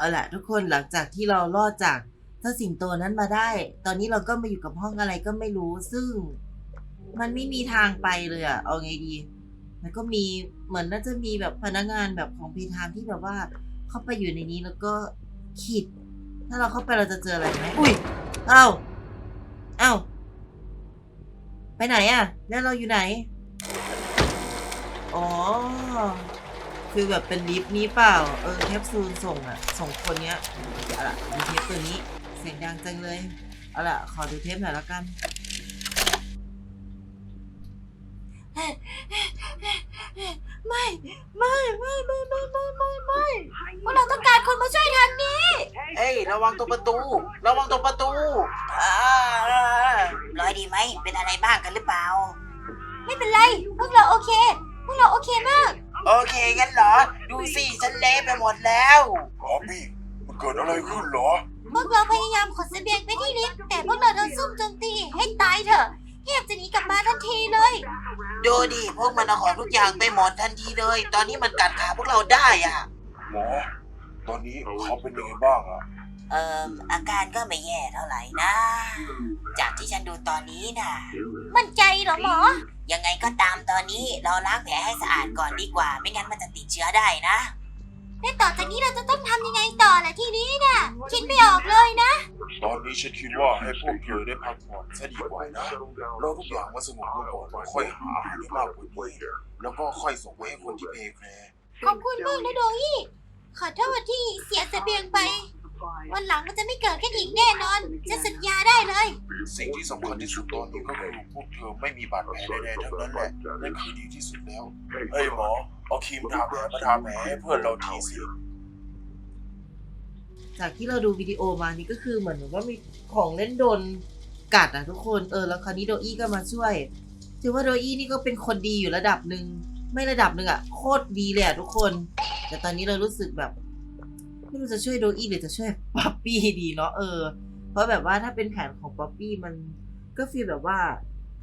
เอาละทุกคนหลังจากที่เรารอดจากเจ้าสิงโตนั้นมาได้ ตอนนี้เราก็มาอยู่กับห้องอะไรก็ไม่รู้ซึ่ง มันไม่มีทางไปเลยอะเอาไงดีแล้วก็มีเหมือนน่าจะมีแบบพนักงานแบบของพีทามที่แบบว่า เข้าไปอยู่ในนี้แล้วก็ขีด ถ้าเราเข้าไปเราจะเจออะไรไหมอุ้ยเอ้าเอ้าไปไหนอะแล้วเราอยู่ไหน อ๋อ คือแบบเป็นลิฟต์นี้เปล่า เออแคปซูลส่งอะส่งคนเนี้ยเอาล่ะดูเทปตัวนี้เสียงดังจังเลยเอาล่ะขอดูเทปหน่อยแล้วกัน ไม่ ไม่ ไม่ ไม่ ไม่ ไม่ ไม่ ไม่พวกเราต้องการคนมาช่วยทางนี้ เอ้ยระวังตรงประตู ระวังตรงประตูอ่าร้อยดีไหม เป็นอะไรบ้างกันหรือเปล่า ไม่เป็นไร พวกเราโอเค พวกเราโอเคมาก โอเคงั้นเหรอ ดูสิฉันเละไปหมดแล้วหมอมี่มันเกิดอะไรขึ้นเหรอ พวกเราพยายามขนเสบียงไปที่ลิฟต์แต่พวกเราโดนซุ่มโจมตีให้ตายเถอะเทียบจะหนีกลับมาทันทีเลย ดูดิพวกมันเอาของทุกอย่างไปหมดทันทีเลย ตอนนี้มันกัดขาพวกเราได้อะ หมอ ตอนนี้เขาเป็นยังไงบ้างอะเอ่ออาการก็ไม่แย่เท่าไหร่นะ จากที่ฉันดูตอนนี้น่ะมั่นใจเหรอหมอ ยังไงก็ตามตอนนี้เราล้างแผลให้สะอาดก่อนดีกว่า ไม่งั้นมันจะติดเชื้อได้นะ และต่อจากนี้เราจะต้องทำยังไงต่อล่ะทีนี้น่ะ คิดไม่ออกเลยนะ ตอนนี้ฉันคิดว่าให้พวกเธอได้พักผ่อนซะดีกว่านะเราทุกอย่างมาสงบลงก่อนแล้วค่อยหาอาหารที่มากกว่านี้แล้วก็ค่อยส่งไปให้คนที่เพลแคร์ ขอบคุณมากนะโดอี้ขอโทษที่เสียเสบียงไป วันหลังมันจะไม่เกิดขึ้นอีกแน่นอน จะสัญญาได้เลย สิ่งที่สำคัญที่สุดตอนนี้ก็คือพวกเธอไม่มีบาดแผลใดๆทั้งนั้นแหละนั่นคือดีที่สุดแล้วเฮ้ยหมอเอาครีมทาแผลมาทาแผลให้เพื่อนเราทีสิจากที่เราดูวิดีโอมานี่ก็คือเหมือนว่ามีของเล่นโดนกัดอะทุกคนเออแล้วคราวนี้โดอี้ก็มาช่วยถือว่าโดอี้นี่ก็เป็นคนดีอยู่ระดับหนึ่งไม่ระดับหนึ่งอะโคตรดีเลยอะทุกคน แต่ตอนนี้เรารู้สึกแบบ ไม่รู้จะช่วยโดอี้หรือจะช่วยป๊อปปี้ดีเนาะเออ เพราะแบบว่าถ้าเป็นแผนของป๊อปปี้มันก็ฟีลแบบว่า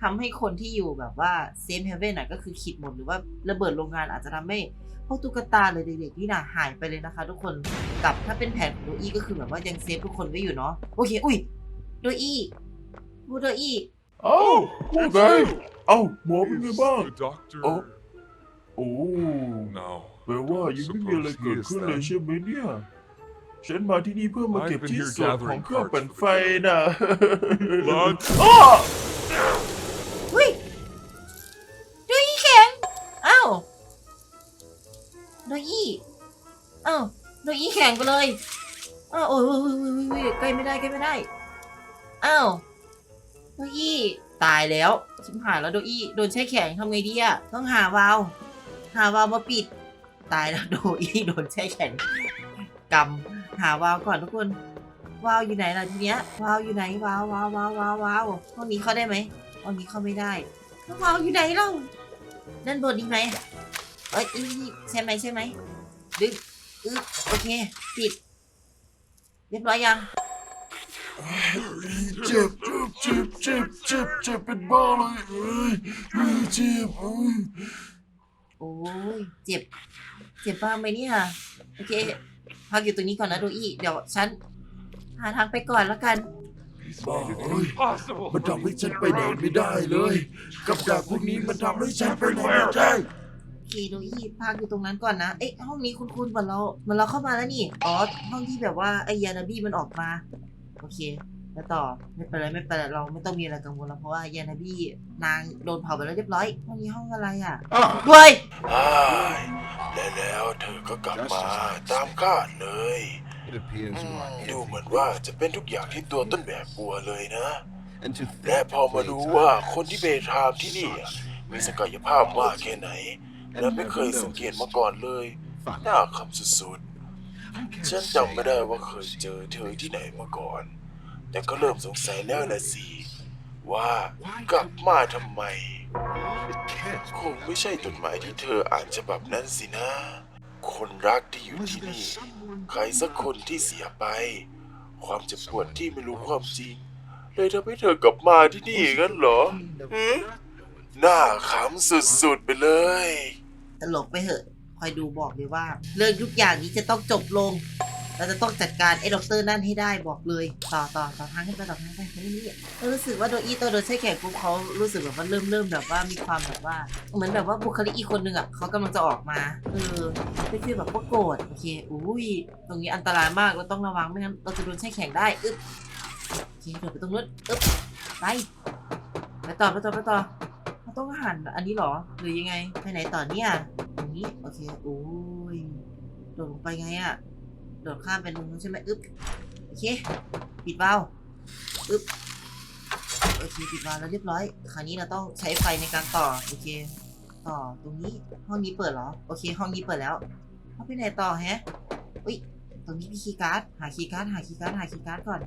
ทำให้คนที่อยู่แบบว่าเซฟเฮเว่นอะก็คือขิดหมดหรือว่าระเบิดโรงงานอาจจะทำให้พวกตุ๊กตาหรือเด็กๆนี่น่ะหายไปเลยนะคะ ทุกคนกับถ้าเป็นแผนของโดอี้ก็คือแบบว่ายังเซฟทุกคนไว้อยู่เนาะโอเค อุ้ยโดอี้พูดโดอี้เอ้าพูดไงเอ้าหมอเป็นไงบ้าง The doctor. โอ้โอ้ now. แปลว่ายังไม่มีอะไรเกิดขึ้นเลยใช่ไหมเนี่ย ฉันมาที่นี่เพื่อมาเก็บชิ้นส่วนของเครื่องปั่นไฟน่ะ Blood. อ้ออุ้ยโดอี้แข็งอ้าวโดอี้อ้าวโดอี้แข็งไปเลยอ้าวโอ้ยโอ้ยโอ้ยโอ้ยโอ้ยใกล้ไม่ได้ใกล้ไม่ได้อ้าวโดอี้ตายแล้วชิมหายแล้วโดอี้โดนแช่แข็งทำไงดีอะต้องหาวาล์วหาวาล์วมาปิด ตายแล้วโดอี้โดนแช่แข็งกำ หาวาล์วก่อนทุกคนวาล์วอยู่ไหนล่ะทีเนี้ยวาล์วอยู่ไหนวาล์ววาล์ววาล์ววาล์ววาล์วห้องนี้เข้าได้ไหมห้องนี้เข้าไม่ได้แล้ววาล์วอยู่ไหนเล่าด้านบนนี้ไหมเอ้ยอีนี่ใช่ไหมใช่ไหมดึงอึ๊บโอเคปิด เรียบร้อยยังเจ็บเจ็บเจ็บเจ็บเจ็บเจ็บเป็นบ้าเลยเอ้ยเอ้ยเจ็บเอ้ยโอ้ยเจ็บ เจ็บบ้างไหมเนี่ยโอเค พักอยู่ตรงนี้ก่อนนะโดอี้เดี๋ยวฉันหาทางไปก่อนแล้วกัน บ้า It's เอ้ย impossible. มันทำให้ฉันไปไหนไม่ได้เลย กับดักพวกนี้มันทำให้ฉันไปไหนไม่ได้โอเคโดอี้พักอยู่ตรงนั้นก่อนนะ เอ๊ะห้องนี้คุณคุณเหมือนเราเหมือนเราเข้ามาแล้วนี่ อ๋อห้องที่แบบว่าไอ้ยานาบี้มันออกมา โอเค แล้วต่อไม่เป็นไรไม่เป็นไรเราไม่ต้องมีอะไรกังวลแล้วเพราะว่ายานาบี้นางโดนเผาไปแล้วเรียบร้อยห้องนี้ห้องอะไรอะด้วยอ้ายและแล้วเธอก็กลับมาตามคาดเลย It appears you are ดูเหมือนว่าจะเป็นทุกอย่างที่ตัวต้นแบบกลัวเลยนะ And to และพอมารู้ว่าคนที่เบทามที่นี่อะมีศักยภาพมากแค่ไหน และไม่เคยสังเกตมาก่อนเลยน่าคำสุดๆ ฉันจำไม่ได้ว่าเคยเจอเธอที่ไหนมาก่อน แต่ก็เริ่มสงสัยแล้วนะสิ ว่ากลับมาทำไม คงไม่ใช่จดหมายที่เธออ่านฉบับนั้นสินะ คนรักที่อยู่ที่นี่ ใครสักคนที่เสียไป ความเจ็บปวดที่ไม่รู้ความจริง เลยทำให้เธอกลับมาที่นี่กันเหรอหือน่าขำสุดๆไปเลย ตลกไปเหอะ คอยดูบอกเลยว่า เรื่องทุกอย่างนี้จะต้องจบลง เราจะต้องจัดการไอ้ด็อกเตอร์นั่นให้ได้บอกเลย ต่อต่อต่อทางขึ้นไปต่อทางไปนี่เรารู้สึกว่าโดอี้ตัวโดนใช้แขกปุ๊บเขารู้สึกแบบว่าเริ่มเริ่มแบบว่ามีความแบบว่า เหมือนแบบว่าบุคลิกอีกคนนึงอะเขากำลังจะออกมาเออเป็นฟีลแบบว่าโกรธโอเคอุ้ยตรงนี้อันตรายมากเราต้องระวังไม่งั้นเราจะโดนใช้แขกได้อึ๊บโอเคเดี๋ยวไปตรงนู้นอึ๊บไปไปต่อไปต่อไปต่อเราต้องหันอันนี้เหรอหรือยังไงไปไหนต่อเนี่ยตรงนี้โอเคโอ้ยโดดลงไปไงอะ ดดข้ามไปตรงนู้นใช่ไหมอึ๊บโอเค ปิดวาล์วอึ๊บโอเคปิดวาล์วแล้วเรียบร้อย คราวนี้เราต้องใช้ไฟในการต่อโอเค ต่อตรงนี้ห้องนี้เปิดเหรอโอเค ห้องนี้เปิดแล้วเอาไปไหนต่อแฮะอุ้ยตรงนี้มีคีย์การ์ดหาคีย์การ์ดหาคีย์การ์ดหาคีย์การ์ดก่อน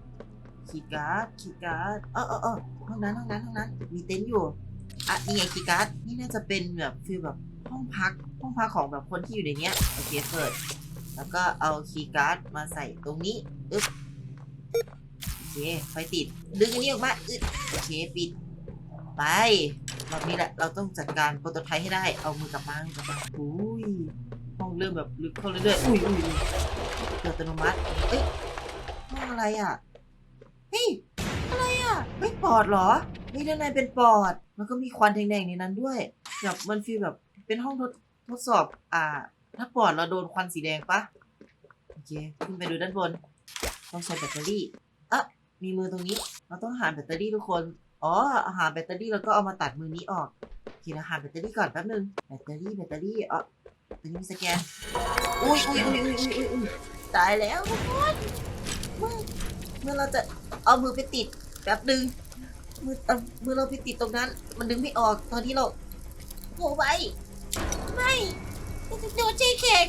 คีย์การ์ดคีย์การ์ดเออเออเออห้องนั้นห้องนั้นห้องนั้น มีเต็นท์อยู่อะนี่ไงคีย์การ์ดนี่น่าจะเป็นแบบฟีลแบบห้องพักห้องพักของแบบคนที่อยู่ในเนี้ยโอเคเปิด แล้วก็เอาคีย์การ์ดมาใส่ตรงนี้อึ๊บโอเคไฟติด ดึงอันนี้ออกมาอึ๊บโอเคปิด ไปรอบนี้แหละ เราต้องจัดการโปรโตไทป์ให้ได้ เอามือกลับมามือกลับมาอุ้ยห้องเริ่มแบบลึกเข้าเรื่อยๆ อุ้ยอุ้ยอุ้ยเปิดอัตโนมัติเฮ้ยห้องอะไรอะ เฮ้ย อะไรอะเฮ้ยปอดเหรอเฮ้ยด้านในเป็นปอด มันก็มีควันแดงๆในนั้นด้วย แบบมันฟีลแบบเป็นห้องทดทดสอบ อ่า ถ้าปอดเราโดนควันสีแดงปะโอเคขึ้นไปดูด้านบน ต้องใช้แบตเตอรี่อะมีมือตรงนี้ เราต้องหาแบตเตอรี่ทุกคน อ๋อหาแบตเตอรี่แล้วก็เอามาตัดมือนี้ออกโอเคนะหาแบตเตอรี่ก่อนแป๊บนึง แบตเตอรี่แบตเตอรี่อ๋อตัวนี้มีสแกนอุ้ยอุ้ยอุ้ยอุ้ยอุ้ยอุ้ยอุ้ยตายแล้วทุกคนเมื่อเมื่อเราจะเอามือไปติดแป๊บนึงมือเอามือเราไปติดตรงนั้น มันดึงไม่ออก ตอนที่เราโผล่ไปไม่ ดนใจแขก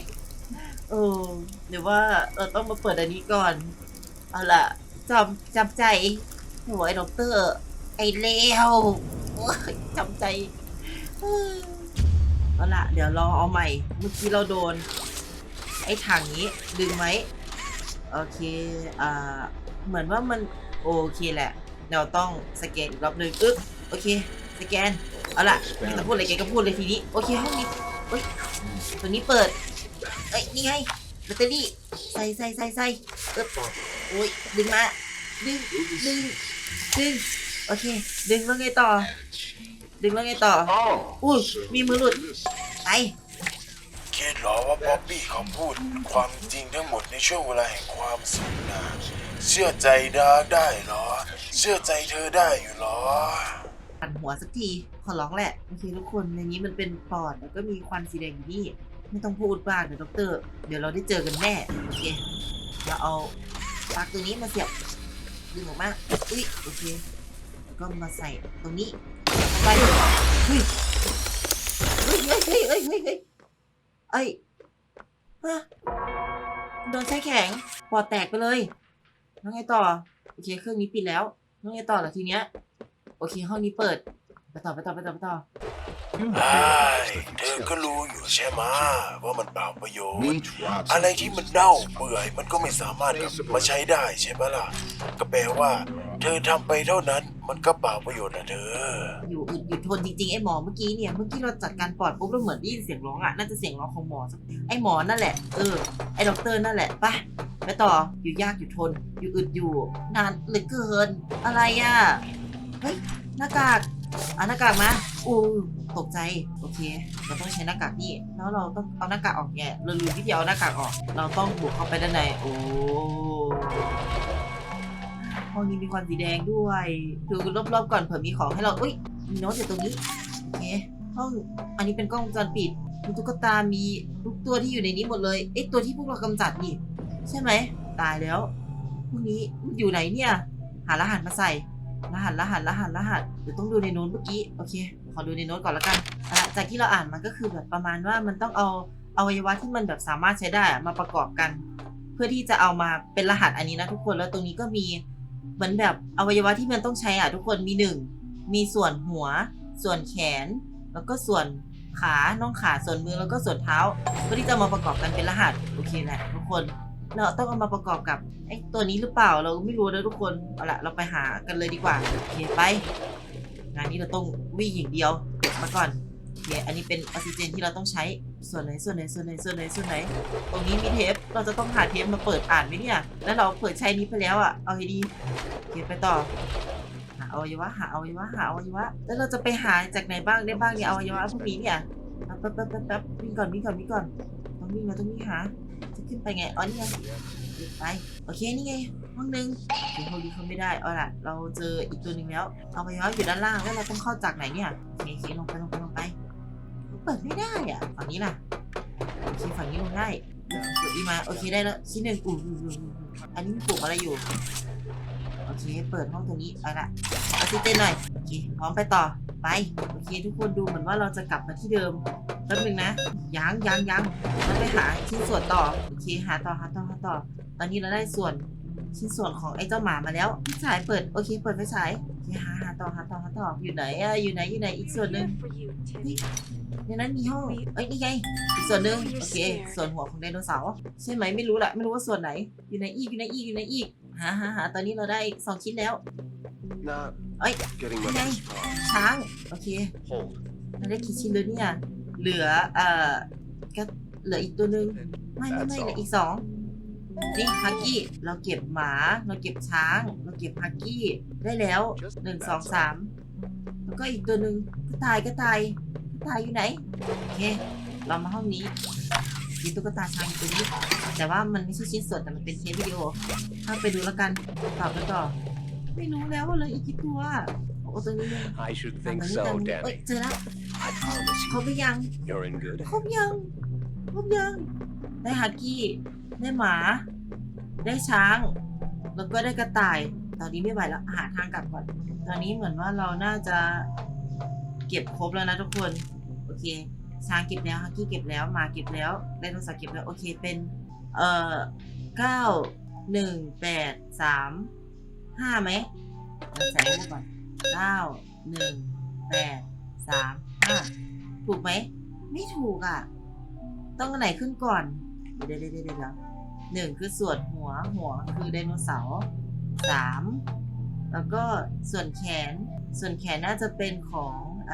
เออเดี๋ยวว่าเราต้องมาเปิดอันนี้ก่อน เอาล่ะจำจำใจโหัวไอ้ด็อกเตอร์ ไอ้เลวโอ้ยจำใจเออเอาล่ะ เดี๋ยวรอเอาใหม่ เมื่อกี้เราโดน ไอ้ถังนี้ดึงไหมโอเค อ่า เหมือนว่ามันโอเคแหละ เราต้องสแกนอีกรอบหนึ่งอึ๊บ โอเค สแกน เอาล่ะไม่ต้องพูดอะไรแกก็พูดเลยทีนี้ โอเคห้องนี้เฮ้ย ตัวนี้เปิด เอ้ย นี่ไงแบตเตอรี่ ใส่ใส่ใส่ใส่เอ๊บโอ้ย ดึงมา ดึง ดึง ดึง โอเค ดึงแล้วไงต่อ ดึงแล้วไงต่อ อุ้ย มีมือหลุด ไป คิดเหรอว่าป๊อปปี้เขาพูดความจริงทั้งหมดในช่วงเวลาแห่งความสุขนะเชื่อใจดาร์กได้เหรอ เชื่อใจเธอได้อยู่เหรอปั่น หัวสักที ขอร้องแหละ โอเคทุกคน ในนี้มันเป็นปอด แล้วก็มีควันสีแดงอยู่นี่ ไม่ต้องพูดมากเดี๋ยวด็อกเตอร์ เดี๋ยวเราได้เจอกันแน่ โอเค เราเอาปลั๊กตัวนี้มาเสียบดึงออกมา อุ้ย โอเค แล้วก็มาใส่ตรงนี้ไปเฮ้ยเฮ้ยเฮ้ยเฮ้ยเฮ้ยเฮ้ยเฮ้ยเอ้ยฮะโดนใช้แข็ง ปอดแตกไปเลย แล้วไงต่อ โอเค เครื่องนี้ปิดแล้ว แล้วไงต่อล่ะทีเนี้ย โอเค ห้องนี้เปิด ไปต่อไปต่อไปต่อไปต่อไอ้เธอก็รู้อยู่ใช่ไหมะว่ามันเปล่าประโยชน์ Meat rots อะไรที่มันเน่าเปื่อยมันก็ไม่สามารถกลับมาใช้ได้ใช่ไหมล่ะ ก็แปลว่า เธอทำไปเท่านั้นมันก็เปล่าประโยชน์นะเธอ อยู่อึดอยู่ทนจริงๆไอ้หมอเมื่อกี้เนี่ยเมื่อกี้เราจัดการปอดปุ๊บเราเหมือนได้ยินเสียงร้องอะน่าจะเสียงร้องของหมอสักไอ้หมอนั่นแหละเออไอ้ด็อกเตอร์นั่นแหละไปไปต่ออยู่ยากอยู่ทน อยู่อึดอยู่ นานเหลือเกินอะไรอะเฮ้ย หน้ากากเอาหน้ากากมาอู้ตกใจ โอเค เราต้องใช้หน้ากากนี่ แล้วเราต้องเอาหน้ากากออกแง่เราลืมวิธีเอาหน้ากากออก เราต้องบุกเข้าไปด้านใน โอ้ห้องนี้มีควันสีแดงด้วย ดูรอบๆก่อนเผื่อมีของให้เรา อุ้ย มีโน้ตอยู่ตรงนี้ โอเค ห้อง อันนี้เป็นกล้องวงจรปิด มีตุ๊กตา มีทุกตัวที่อยู่ในนี้หมดเลย เอ๊ะ ตัวที่พวกเรากำจัดนี่ ใช่ไหม ตายแล้ว พวกนี้มันอยู่ไหนเนี่ย หารหัสมาใส่ รหัสรหัสรหัสรหัสเดี๋ยวต้องดูในโน้ตเมื่อกี้โอเคขอดูในโน้ตก่อนละกันอะจากที่เราอ่านมันก็คือแบบประมาณว่ามันต้องเอาอวัยวะที่มันแบบสามารถใช้ได้อะมาประกอบกัน เพื่อที่จะเอามาเป็นรหัสอันนี้นะทุกคนแล้วตรงนี้ก็มีเหมือนแบบอวัยวะที่มันต้องใช้อะทุกคนมีหนึ่งมีส่วนหัว ส่วนแขน แล้วก็ส่วนขาน่องขาส่วนมือแล้วก็ส่วนเท้า เพื่อที่จะมาประกอบกันเป็นรหัสโอเคแหละทุกคน เราต้องเอามาประกอบกับไอ้ตัวนี้หรือเปล่าเราไม่รู้นะทุกคนเอาละเราไปหากันเลยดีกว่าโอเคไปงานนี้เราต้องวิ่งอย่างเดียวเก็บมาก่อนเคอันนี้เป็นออกซิเจนที่เราต้องใช้ส่วนไหนส่วนไหนส่วนไหนส่วนไหนส่วนไหน ตรงนี้มีเทปเราจะต้องหาเทปมาเปิดอ่านไหมเนี่ย แล้วเราเปิดใช้นี้ไปแล้วอะเอาให้ดีโอเคไปต่อหาอวัยวะหาอวัยวะหาอวัยวะแล้วเราจะไปหาจากไหนบ้างได้บ้างเนี่ยอวัยวะพวกนี้เนี่ยแป๊บแป๊บแป๊บแป๊บวิ่งก่อนวิ่งก่อนวิ่งก่อนต้องวิ่งเราต้องวิ่งหา ขึ้นไปไง อ๋อนี่ไงไป โอเค นี่ไง ห้องหนึ่งโอเคห้องนี้เขาไม่ได้ เอาล่ะ เราเจออีกตัวหนึ่งแล้ว เอวัยวะอยู่ด้านล่าง แล้วเราต้องเข้าจากไหนเนี่ยโอเคโอเคลงไปลงไปลงไป เปิดไม่ได้อะ ฝั่งนี้ล่ะโอเคฝั่งนี้ลงได้กดอีมา โอเคได้แล้วชิ้นหนึ่งอู้หูหูหูอันนี้มีปุ่มอะไรอยู่ โอเค เปิดห้องตรงนี้ เอาละออกซิเจนหน่อย โอเค พร้อมไปต่อ ไป โอเค ทุกคนดูเหมือนว่าเราจะกลับมาที่เดิม ป๊บหนึงนะยังยังยังเราไปหาชิ้นส่วนต่อโอเคหาต่อหาต่อหาต่อ ตอนนี้เราได้ส่วนชิ้นส่วนของไอ้เจ้าหมามาแล้วไฟฉายเปิดโอเคเปิดไฟฉายโอเคหาหาต่อหาต่อหาต่ออยู่ไหนอะอยู่ไหนอยู่ไหนอีกส่วนหนึ่งในนั้นมีห้องเอ้ยนี่ไงอีกส่วนหนึ่งโอเค ส่วนหัวของไดโนเสาร์ใช่ไหมไม่รู้แหละไม่รู้ว่าส่วนไหน อยู่ไหนอีกอยู่ไหนอีกอยู่ไหนอีกหาหาหาตอนนี้เราได้สองชิ้นแล้ว Not Oi, getting my okay. best spot. ช้างโอเค Hold. เราได้กี่ชิ้นแล้วเนี่ย เหลือเอ่อก็เหลืออีกตัวหนึ่งไม่ไม่ไม่เหลืออีกสองนี่ฮักกี้เราเก็บหมาเราเก็บช้าง เราเก็บฮักกี้ได้แล้วหนึ่งสองสามแล้วก็อีกตัวหนึ่งกระต่ายกระต่ายกระต่ายอยู่ไหนโอเคเรามาห้องนี้มีตุ๊กตาช้างอยู่ตรงนี้แต่ว่ามันไม่ใช่ชิ้นส่วนแต่มันเป็นเทปวิดีโอถ้าไปดูแล้วกันต่อกันต่อไม่รู้แล้วว่าเหลยอีกกี่ตัวโอ้ตรงนี้เลย I should ตาม think นี้ so, ตามนี้เอ้ย Danny. เจอแล้ว I promise ครบหรือยัง you're in good ครบยัง ครบยัง ได้ฮักกี้ ได้หมา ได้ช้าง แล้วก็ได้กระต่าย ตอนนี้ไม่ไหวแล้ว หาทางกลับก่อน ตอนนี้เหมือนว่าเราน่าจะเก็บครบแล้วนะทุกคน โอเค ช้างเก็บแล้วฮักกี้เก็บแล้วหมาเก็บแล้วไดโนเสาร์เก็บแล้ว โอเค เป็น เอ่อเก้าหนึ่งแปดสามห้าไหมเราใส่รูปก่อนเก้าหนึ่งแปดสาม ถูกไหม ไม่ถูกอะ ต้องอันไหนขึ้นก่อนเดี๋ยวเดี๋ยวเดี๋ยวเดี๋ยวหนึ่งคือส่วนหัวหัวคือไดโนเสาร์สามแล้วก็ส่วนแขน ส่วนแขนน่าจะเป็นของอ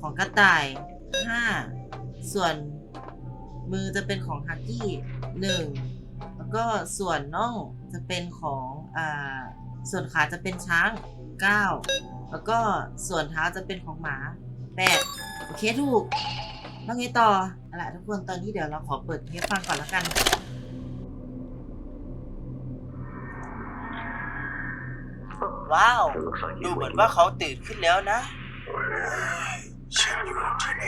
ของกระต่ายห้าส่วนมือจะเป็นของฮักกี้หนึ่งแล้วก็ส่วนน่องจะเป็นของอส่วนขาจะเป็นช้างเก้าแล้วก็ส่วนเท้าจะเป็นของหมา แปดโอเคถูกแล้วไงต่อเอาล่ะทุกคนตอนนี้เดี๋ยวเราขอเปิดเทปฟังก่อนแล้วกันว้าว ดูเหมือนว่าเขาตื่นขึ้นแล้วนะฉันอยู่ที่ไหน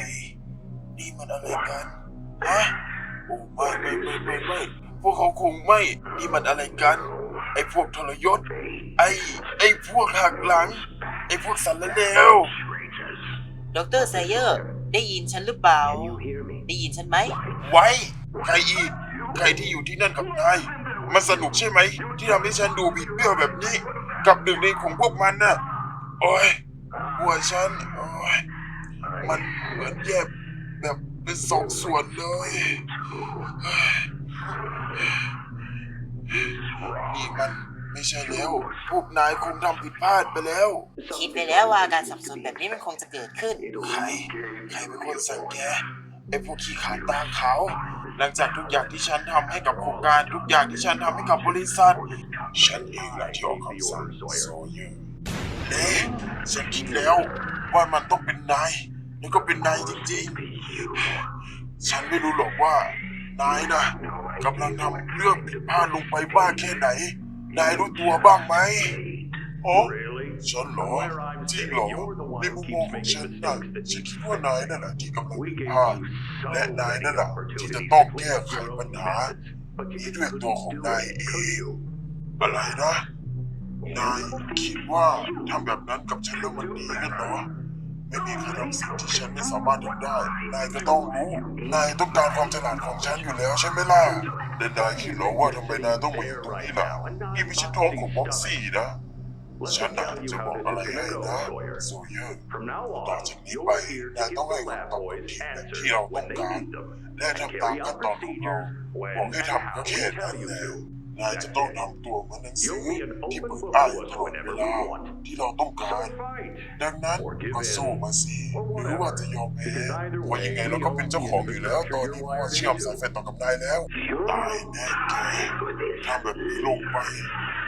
นี่มันอะไรกันฮะโอ้ไม่ไม่ไม่ไม่ไม่พวกเขาคงไม่ นี่มันอะไรกัน ไอ้พวกทรยศ ไอ้ ไอ้พวกหักหลัง ไอ้พวกสันเลว ดรไซเยอร์ ได้ยินฉันหรือเปล่า ได้ยินฉันไหม ไว้ ใครอีก ใครที่อยู่ที่นั่นกับนายมันสนุกใช่ไหม ที่ทำให้ฉันดูบิดเบี้ยวแบบนี้ กับหนึ่งในของพวกมันน่ะ โอ้ยหัวฉันโอ้ยมันเหมือนแยกแบบเป็นสองส่วนเลย นี่มัน ไม่ใช่แล้ว พวกนายคงทำผิดพลาดไปแล้ว คิดไปแล้วว่าการสับสนแบบนี้มันคงจะเกิดขึ้น ใคร ใครเป็นคนสั่งแกไอ้พวกขี้ขาดตาขาวหลังจากทุกอย่างที่ฉันทำให้กับโครงการทุกอย่างที่ฉันทำให้กับบริษัท ฉันเองแหละที่ออกคำสั่งโซเยอร์เอ๊ะฉันคิดแล้วว่ามันต้องเป็นนาย แล้วก็เป็นนายจริงๆ ฉันไม่รู้หรอกว่านายนะกำลังทำเรื่องผิดพลาดลงไปบ้างแค่ไหน นายรู้ตัวบ้างไหมโอ้ฉันเหรอจริงเหรอในมุมมองของฉันนะฉันคิดว่านายนั่นแหละที่กำลังผิดพลาดและนายนั่นแหละที่จะต้องแก้ไขปัญหานี้ด้วยตัวของนายเองอะไรนะนายคิดว่าทำแบบนั้นกับฉันแล้วมันดีกันเหรอ ไม่มีใครทำสิ่งที่ฉันไม่สามารถทำได้ นายก็ต้องรู้ นายต้องการความฉลาดของฉันอยู่แล้วใช่ไหมล่ะและนายคิดหรอว่าทำไมนายต้องมาอยู่ตรงนี้ล่ะนี่ไม่ใช่ท้องของบ็อกซี่นะฉันน่ะจะบอกอะไรให้นะโซเยอร์ต่อจากนี้ไปนายต้องให้คำตอบทีมแบบที่เราต้องการและทำตามขั้นตอนของเราบอกให้ทำก็แค่นั้นแหละ นายจะต้องทำตัวเหมือนหนังสือที่เปิดอ้ายตลอดเวลาที่เราต้องการ ดังนั้นก็สู้มาสิหรือว่าจะยอมแพ้ว่ายังไงเราก็เป็นเจ้าของอยู่แล้ว ตอนนี้เพราะว่าเชื่อมสายไฟต่อกับนายแล้ว ตายแน่แกทำแบบนี้ลงไป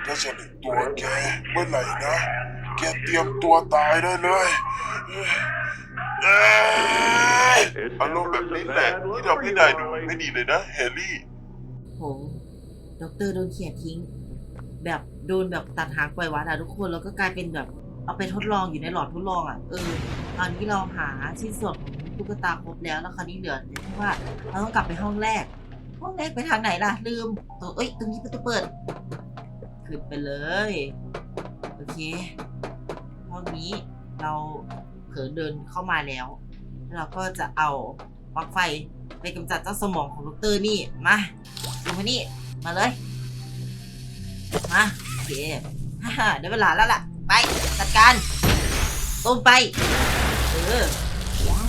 ถ้าฉันถึงตัวแกเมื่อไหร่นะ แกเตรียมตัวตายได้เลยเอ้ยอารมณ์แบบนี้แหละที่ทำให้นายดูไม่ดีเลยนะแฮร์รี่โห ด็อกเตอร์โดนเขี่ยทิ้ง แบบโดนแบบตัดหางปล่อยวัดอะทุกคนแล้วก็กลายเป็นแบบ เอาไปทดลองอยู่ในหลอดทดลองอะเออตอนนี้เราหาชิ้นส่วนของตุ๊กตาครบแล้วแล้วคราวนี้เหลือแค่ว่าเราต้องกลับไปห้องแรก ห้องแรกไปทางไหนล่ะ ลืมตัวเอ้ยตรงนี้ประตูเปิดขึ้นไปเลยโอเคห้องนี้เราเผลอเดินเข้ามาแล้วเราก็จะเอาปลั๊กไฟไปกำจัดเจ้าสมองของดอกเตอร์นี่มาดูมานี่ มาเลย มาโอเคฮ่าฮ่าได้เวลาแล้วล่ะ ไปจัดการต้มไป เออ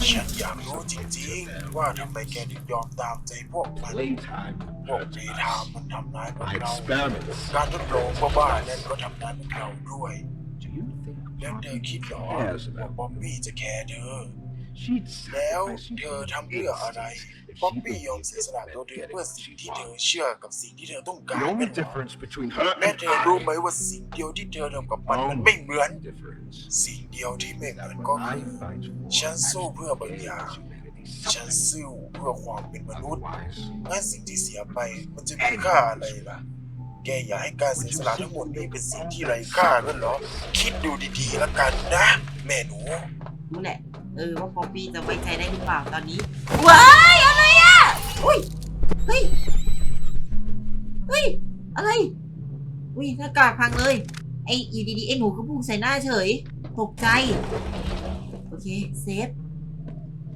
ฉันอยากรู้จริงๆ ว่าทำไมแกถึงยอมตามใจพวกมัน Playtime. พวกเพทามมันทำร้ายพวก My เรา experiment. การทดลองบ้าๆนั่นก็ทำร้ายพวกเราด้วย Do you think แล้วเธอคิดเหรอ cares ว่า about บ๊อบบี้จะแคร์เธอ She'd แล้ว sacrifice เธอ you ทำเพื่ออะไร if บ๊อบ she บี้ยอม believed เสียสละ that ตัวเธอ getting เพื่อ what สิ่ง she ที่เธอ wanted. เชื่อกับสิ่งที่เธอต้องการ The only นั่นหรอ difference between her และ and เธอรู้ไหมว่าสิ่งเดียวที่เธอทำกับมันมันไม่เหมือน difference สิ่งเดียวที่ไม่เห that มือน when ก็ I คือ fight for ฉันสู้เพื่อบางอย่าง humanity ฉัน something สู้เพื่อความเป็นมนุษย์ otherwise งั้นสิ่งที่เสียไปมันจะมีค่าอะไรล่ะ แกอยากให้การเสียสละทั้งหมดนี้เป็นสิ่งที่ไร้ค่ากันเหรอ คิดดูดีๆแล้วกันนะ แม่หนูรู้แหละ เออว่าป๊อปปี้จะไว้ใจได้หรือเปล่าตอนนี้ว้ายอะไรอะอุ้ยเฮ้ยเฮ้ยอะไรอุ้ยหน้ากากพังเลยไออยู่ดีๆไอ้หนูก็พุ่งใส่หน้าเฉยตกใจโอเคเซฟ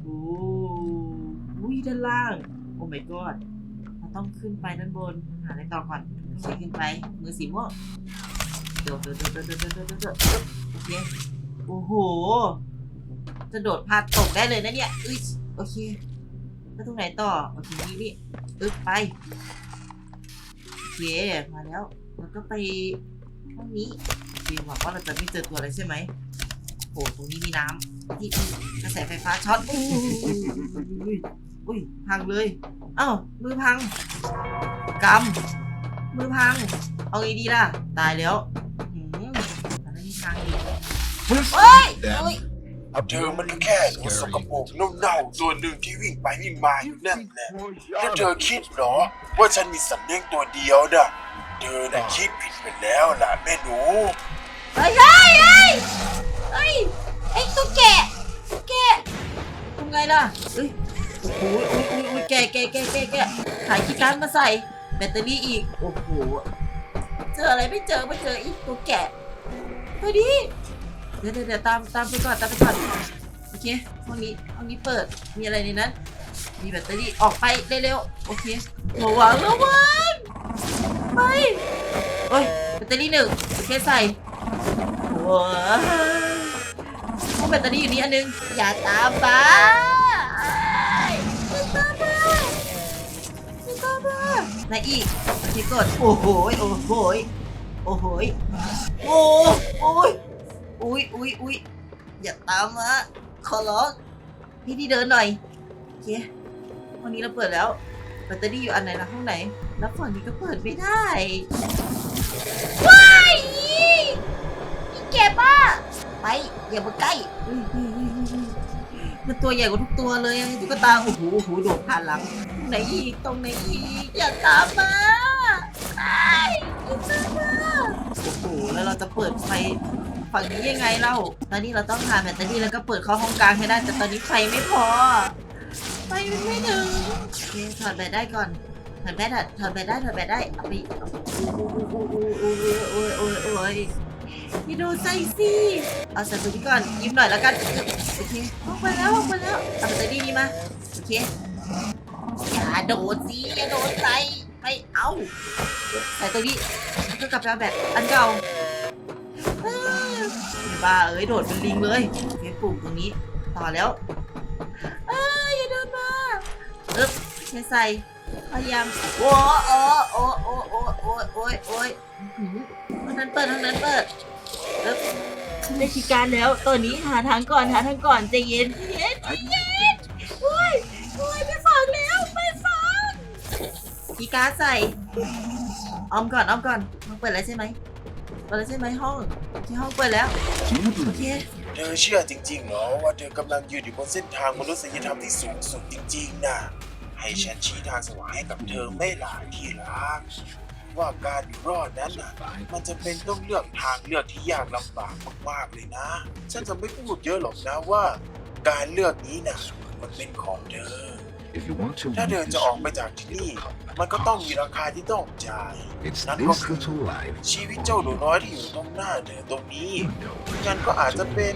โอ้อุ้ยด้านล่างโอ้ไม่กอดเราต้องขึ้นไปด้านบนหาอะไรต่อก่อนโอเคขึ้นไปมือสีม่วงเดี๋ยวเดี๋ยวเดี๋ยวเดี๋ยวเดี๋ยวเดี๋ยวโอเคโอ้โห จะโดดพาดตกได้เลยนะเนี่ยอุ้ยโอเคแล้วตรงไหนต่อโอเคนี่นี่อึ๊บไปโอเคมาแล้วแล้วก็ไปห้องนี้โอเคหวังว่าเราจะไม่เจอตัวอะไรใช่ไหมโอ้ตรงนี้มีน้ำที่กระแสไฟฟ้าช็อตอุ้ยอุ้ยพังเลยเอ้ามือพังกำมือพัง เอาไงดีล่ะ ตายแล้วหืมแต่ไม่มีทางอีกเฮ้ยเฮ้ย เธอมันก็แค่หนูสกปรกเน่าๆตัวหนึ่งที่วิ่งไปวิ่งมาอยู่นั่นแหละแล้วเธอคิดเหรอ ว่าฉันมีสัตว์เลี้ยงตัวเดียวน่ะเธอน่ะคิดผิดไปแล้วล่ะแม่หนูเฮ้ยเฮ้ยเฮ้ยเฮ้ยไอ้ตุ๊กแกตุ๊กแกทำไงล่ะเฮ้ยโอ้โหโอ้ยอุ้ยอุ้ยแกแกแกแกแกถ่ายคีย์การ์มาใส่แบตเตอรี่อีก โอ้โห เจออะไรไม่เจอไม่เจออีกตัวแกะเฮ้ยดิ เดี๋ยวเดี๋ยวตามตามไปก่อนตามไปก่อนโอเคห้องนี้ห้องนี้เปิดมีอะไรในนั้นมีแบตเตอรี่ออกไปเร็วๆโอเคระวังระวังไปโอ้ยแบตเตอรี่หนึ่งโอเคใส่ว้าวห้องแบตเตอรี่อยู่นี่อันนึงอย่าตามมาอย่าตามมาอย่าตามมาไหนอีกโอเคกดโอ้โหโอ้โหโอ้โหโอ้โอ้ย อุ้ยอุ้ยอุ้ยอย่าตามมาขอร้องพี่ที่เดินหน่อยโอเคห้องนี้เราเปิดแล้วแบตเตอรี่อยู่อันไหนล่ะห้องไหน แล้วฝั่งนี้ก็เปิดไม่ได้ว้ายอีแกบ้าไปอย่ามาใกล้อุ้ยอุ้ยอุ้ยอุ้ยอุ้ยมันตัวใหญ่กว่าทุกตัวเลยตุ๊กตาโอ้โหโอ้โหโดดผ่านหลังตรงไหนอีกตรงไหนอีกอย่าตามมาไอ้อย่าตามมาโอ้โหแล้วเราจะเปิดไฟ ฝั่งนี้ยังไงเล่า ตอนนี้เราต้องหาแบตเตอรี่แล้วก็เปิดเข้าห้องกลางให้ได้ แต่ตอนนี้ไฟไม่พอ ไฟมันไม่ถึงโอเคถอดแบตได้ก่อน ถอดแบตถอดแบตได้ ถอดแบตได้ เอาไปโอ้ยโอ้ยโอ้ยโอ้ยโอ้ยพี่ดูใส่สิเอาใส่ตัวนี้ก่อน ยิ้มหน่อยแล้วกัน โอเคห้องไปแล้วห้องไปแล้วเอาแบตเตอรี่นี้มา โอเค อย่าโดดสิอย่าโดดใส่ไม่เอา ใส่ตัวนี้ก็กลับไปเอาแบตอันเก่า บ้าเอ้ยโดดเป็นลิงเลยโอเคปุ่มตรงนี้ ต่อแล้ว เอ้ยอย่าเดินมาเอ๊บใช้ใส่พยายามโอ้โอ้โอ้โอ้โอ้โอ้โอ้ยโอ้ยห้อหือทางนั้นเปิดทางนั้นเปิดเอ๊บได้คีย์การแล้วตัวนี้หาทางก่อนหาทางก่อนใจเย็นใจเย็นใจเย็นโอ้ยโอ้ยไม่ฟังแล้วไม่ฟังคีการใส่ออมก่อนออมก่อนห้องเปิดแล้วใช่ไหม เปิดแล้วใช่ไหมห้องที่ห้องเปิดแล้ว Do you โอเค believe เธอเชื่อจริงๆเหรอว่าเธอกำลังยืนอยู่บนเส้นทางมนุษยธรรมที่สูงสุดจริงๆนะให้ฉันชี้ทางสว่างให้กับเธอไม่หลายที่รักว่าการอยู่รอดนั้นน่ะมันจะเป็นต้องเลือกทางเลือกที่ยากลำบากมากๆเลยนะ ฉันจะไม่พูดเยอะหรอกนะว่า การเลือกนี้น่ะมันเป็นของเธอ if you want to ถ้า win เธอ this จะออกไปจากที่นี่ มันก็ต้องมีราคาที่ต้องจ่าย it's Not this good. little life ชีวิตเจ้าหนูน้อยที่อยู่ตรงหน้าเธอตรงนี้ you know มันก็อาจจะเป็น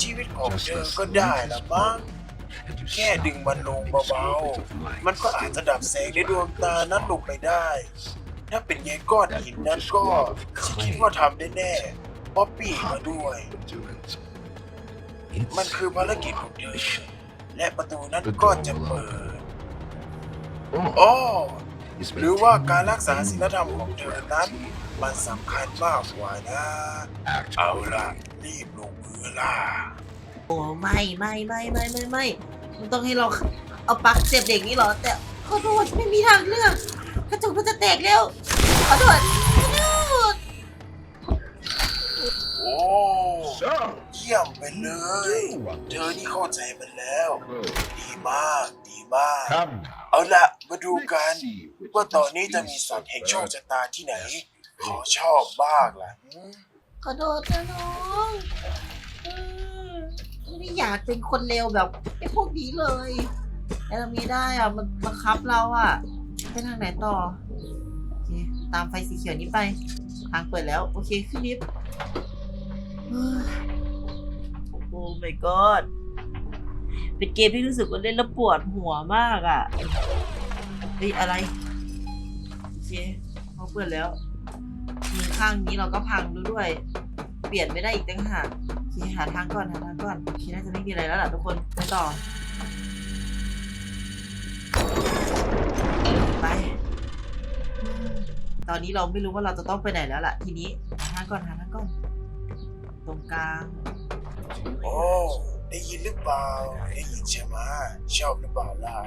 ชีวิตของเธอก็ได้ละมั้ง and you แค่ดึงมันลงเบาๆ มันก็อาจจะดับแสงในดวงตานั้นลงไปได้ ถ้าเป็นยายก้อนหินนั้นก็ฉันคิดว่าทำได้แน่ป๊อปปี้มาด้วย มันคือภารกิจของเธอ และประตูนั้นก็จะเปิดอ๋อหรือว่าการรักษาศีลธรรมของเธอนั้น มันสำคัญมากกว่านะ เอาล่ะ รีบลงมือล่ะโอ้ไม่ไม่ไม่ไม่ไม่ไม่มันต้องให้เราเอาปลั๊กเสียบเด็กนี่เหรอ แต่ขอโทษไม่มีทางเลือกกระจกมันจะแตกแล้วขอโทษขอโทษโอ้เยี่ยมไปเลย เธอนี่เข้าใจมันแล้ว ดีมากดีมาก Come now. เอาละมาดูกัน Let's see which ว่า of ตอน us นี้จะ is มีสัตว์แห่งโชค super. ชะตาที่ไหน ขอชอบบ้างล่ะหืมขอโทษนะน้องเออไม่อยากเป็นคนเลวแบบไอ้พวกนี้เลยแต่เรามีได้อะ มันบังคับเราอะไปทางไหนต่อโอเคตามไฟสีเขียวนี้ไป ทางเปิดแล้ว โอเคขึ้นลิฟต์เฮ้ย โอ้ my god เป็นเกมที่รู้สึกว่าเล่นแล้วปวดหัวมากอะเฮ้ยอะไร โอเคเขาเปิดแล้วมือข้างนี้เราก็พังด้วย เปลี่ยนไม่ได้อีกตั้งหากโอเคหาทางก่อนหาทางก่อนโอเคน่าจะไม่มีอะไรแล้วล่ะทุกคนไปต่อ ไป ตอนนี้เราไม่รู้ว่าเราจะต้องไปไหนแล้วล่ะ ทีนี้หาทางก่อนหาทางก่อน ตรงกลาง โอ้ ได้ยินหรือเปล่า ได้ยินใช่ไหมชอบหรือเปล่าล่ะ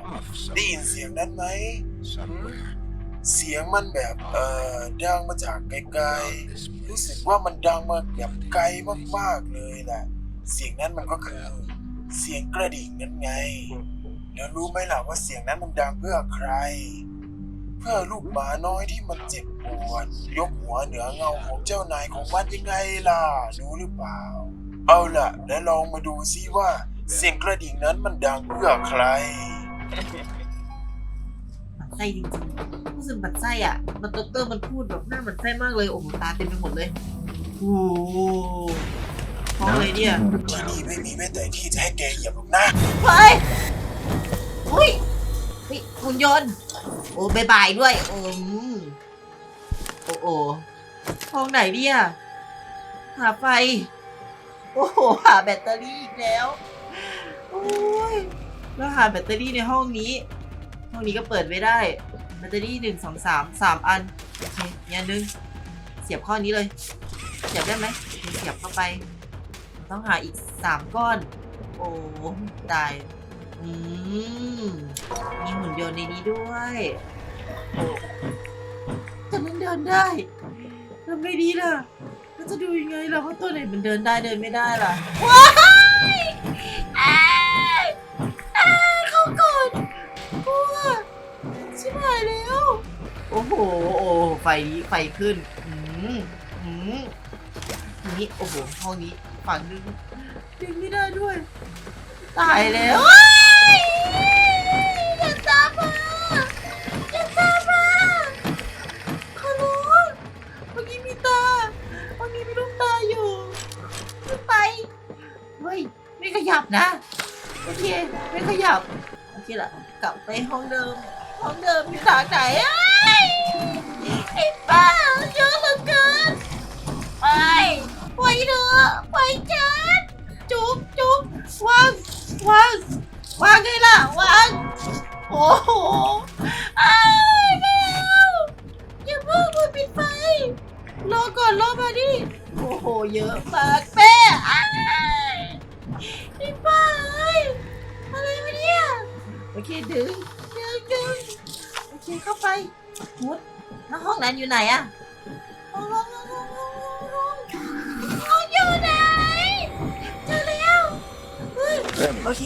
ได้ยินเสียงนั้นไหม เสียงมันแบบ เอ่อ ดังมาจากไกลๆ รู้สึกว่ามันดังมาแบบไกลมากๆเลยแหละ เสียงนั้นมันก็คือ เสียงกระดิ่งนั่นไง แล้วรู้ไหมล่ะว่าเสียงนั้นมันดังเพื่อใคร เพื่อลูกหมาน้อยที่มันเจ็บปวด ยกหัวเหนือเงาของเจ้านายของมันยังไงล่ะ รู้หรือเปล่า เอาล่ะ แล้วลองมาดูซิว่า เสียงกระดิ่งนั้นมันดังเพื่อใคร หมันไส้จริงๆรู้สึกหมันไส้อะ มันด็อกเตอร์มันพูดแบบหน้าหมันไส้มากเลย โอ้โหตาเต็มไปหมดเลยโอ้โหห้องเลยเนี่ยที่นี่ไม่มีแม้แต่ที่จะให้แกเหยียบหรอกนะ เฮ้ยอุ้ยเฮ้ยหุ่นยนต์ โอ้บายบายด้วย โอ้อืมโอ้โอ้ห้องไหนเนี่ยหาไฟโอ้โหหาแบตเตอรี่อีกแล้วโอ้ยแล้วหาแบตเตอรี่ในห้องนี้ ห้องนี้ก็เปิดไม่ได้ แบตเตอรี่หนึ่งสองสามสามอันโอเคมีอันหนึงเสียบข้อนี้เลย เสียบได้ไหมเสียบเข้าไป ต้องหาอีกสามก้อน โอ้ตายอืมมีหุ่นยนต์ในนี้ด้วยโอ้แต่มันเดินได้ทำไงดีล่ะ เราจะดูยังไงล่ะว่าตัวไหนมันเดินได้เดินไม่ได้ล่ะว้ายอ้ายอ้ายเข้าก่อนกลัวชิบหายแล้ว โอ้โห โอ้ไฟนี้ไฟขึ้น อืมอืมทีนี้โอ้โหห้องนี้ฝั่งนึงดึงไม่ได้ด้วย ตายแล้ว เฮ้ยไม่ขยับนะ โอเค ไม่ขยับ โอเคละกลับไปห้องเดิม ห้องเดิมอยู่ทางไหนไอ้ยไอ้ป้าเยอะเหลือเกินไปไปเถอะไปจัดจุ๊บจุ๊บวางวางวางไงล่ะวางโอ้โหอ้ายไม่เอาอย่าเพิ่งมาปิดไฟรอก่อนรอมาดิโอ้โหเยอะมากแม่ อ้ายไอ้บ้าเอ้ยอะไรวะเนี่ย โอเคดึงดึงดึงโอเคเข้าไปมุดแล้วห้องนั้นอยู่ไหนอะห้องห้องห้องห้องห้องห้องห้องอยู่ไหนเจอแล้วเฮ้ยโอเค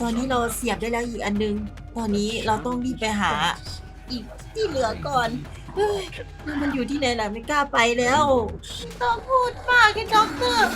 ตอนนี้เราเสียบได้แล้วอีกอันนึง ตอนนี้เราต้องรีบไปหา อีกที่เหลือก่อนเฮ้ยแล้วมันอยู่ที่ไหนล่ะไม่กล้าไปแล้ว ไม่ต้องพูดมากแค่ด็อกเตอร์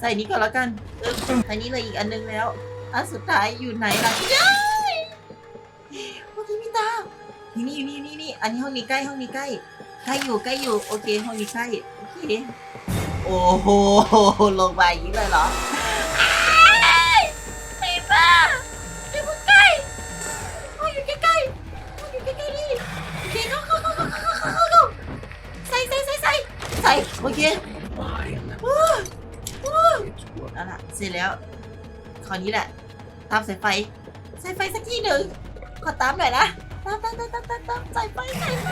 ใส่นี้ก็แล้วกันเอออันนี้เลยอีกอันนึงแล้วอันสุดท้ายอยู่ไหนล่ะเย้โอ้ที่พี่ตาอยู่นี่อยู่นี่นี่นี่อันนี้ห้องนี้ใกล้ห้องนี้ใกล้ใกล้อยู่ใกล้อยู่โอเคห้องนี้ใกล้โอเคโอ้โหลงไปอย่างนี้เลยเหรอไม่บ้าอยู่ใกล้อยู่ใกล้ใกล้อยู่ใกล้ใกล้โอเคเข้าเข้าเข้าเข้าเข้าเข้าใส่ใส่ใส่ใส่ใส่โอเค เอาล่ะ เสร็จแล้ว คราวนี้แหละ ตามสายไฟ สายไฟสักทีหนึ่ง ขอตามหน่อยนะ ตามตามตามตามตามตามสายไฟสายไฟ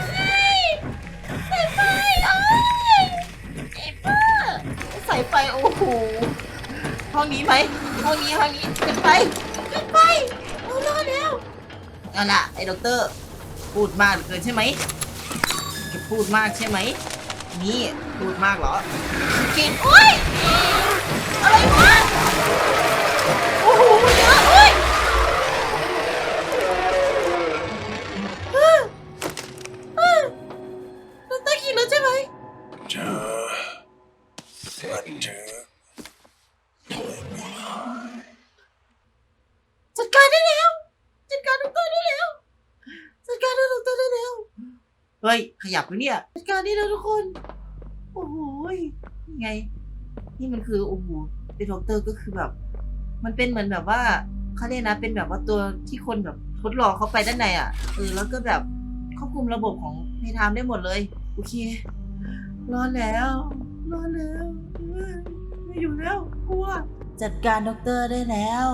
สายไฟเอ้ยเจ็บมากสายไฟโอ้โห ห้องนี้ไหมห้องนี้ห้องนี้ขึ้นไปขึ้นไปเอารอดแล้วเอาล่ะไอ้ด็อกเตอร์ พูดมากเหลือเกินใช่ไหมพูดมากใช่ไหมนี่พูดมากเหรอกินโอ้ย อะไรวะโอ้โหเยอะเอ้ยเออเออเราตากินแล้วใช่ไหมเจอมันเจอจัดการได้แล้ว จัดการดอกตอร์ได้แล้ว จัดการดอกตอร์ได้แล้ว เฮ้ย ขยับไปเนี่ย จัดการได้แล้วทุกคน โอ้โหไง นี่มันคือโอ้โหเป็นด็อกเตอร์ก็คือแบบ มันเป็นเหมือนแบบว่าเขาเรียกนะเป็นแบบว่าตัวที่คนแบบทดลองเข้าไปด้านในอะเออแล้วก็แบบควบคุมระบบของในไทามได้หมดเลย โอเค รอดแล้ว รอดแล้ว ไม่อยู่แล้วกลัว จัดการด็อกเตอร์ได้แล้ว